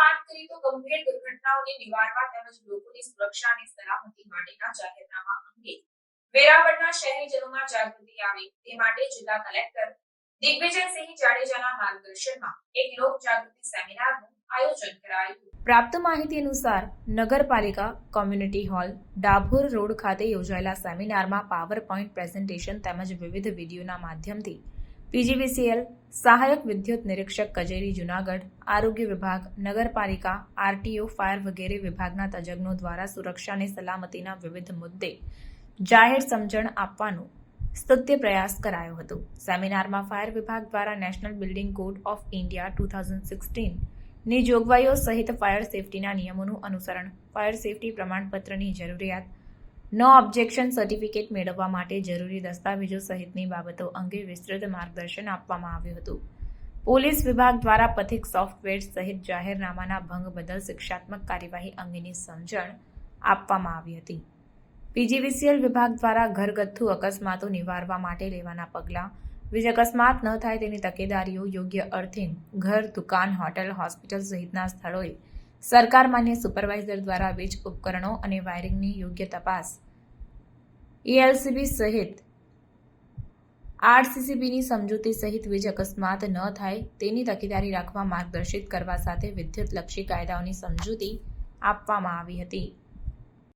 વાત કરીએ તો ગંભીર દુર્ઘટનાઓને નિવારવા તેમજ લોકોની સુરક્ષા અને સલામતી માટેના જાહેરનામા અંગે વેરાવળના શહેરીજનોમાં જાગૃતિ આવે તે માટે જિલ્લા કલેક્ટર દિગ્વિજયસિંહ જાડેજાના માર્ગદર્શનમાં એક લોક જાગૃતિ સેમિનારનું આયોજન કરાયું. પ્રાપ્ત માહિતી અનુસાર નગરપાલિકા, કોમ્યુનિટી હોલ, ડાભોર રોડ ખાતે યોજાયેલા સેમિનારમાં પાવર પોઈન્ટ પ્રેઝન્ટેશન તેમજ વિવિધ વિડીયોના માધ્યમથી પીજીવીસીએલ સહાયક વિદ્યુત નિરીક્ષક કચેરી જુનાગઢ, આરોગ્ય વિભાગ, નગરપાલિકા, આરટીઓ, ફાયર વગેરે વિભાગના તજજ્ઞો દ્વારા સુરક્ષા અને સલામતીના વિવિધ મુદ્દે જાહેર સમજણ આપવાનો સ્તુત્ય પ્રયાસ કરાયો હતો. સેમિનારમાં ફાયર વિભાગ દ્વારા national building code of India two thousand સિક્સટીનની જોગવાઈઓ સહિત ફાયર સેફટીના નિયમોનું અનુસરણ, ફાયર સેફટી પ્રમાણપત્રની જરૂરિયાત નો ઓબ્જેક્શન સર્ટિફિકેટ મેળવવા માટે જરૂરી દસ્તાવેજો સહિતની બાબતો અંગે વિસ્તૃત માર્ગદર્શન આપવામાં આવ્યું હતું. પોલીસ વિભાગ દ્વારા પથિક સોફ્ટવેર સહિત જાહેરનામાના ભંગ બદલ શિક્ષાત્મક કાર્યવાહી અંગેની સમજણ આપવામાં આવી હતી. પીજીવીસીએલ વિભાગ દ્વારા ઘરગથ્થુ અકસ્માતો નિવારવા માટે લેવાના પગલાં વીજ અકસ્માત ન થાય તેની તકેદારીઓ યોગ્ય અર્થિંગ ઘર, દુકાન, હોટેલ, હોસ્પિટલ સહિતના સ્થળોએ સરકાર માન્ય સુપરવાઇઝર દ્વારા વીજ ઉપકરણો અને વાયરિંગની યોગ્ય તપાસ ઈએલસીબી સહિત આરસીસીબીની સમજૂતી સહિત વીજ અકસ્માત ન થાય તેની તકેદારી રાખવા માર્ગદર્શિત કરવા સાથે વિદ્યુતલક્ષી કાયદાઓની સમજૂતી આપવામાં આવી હતી.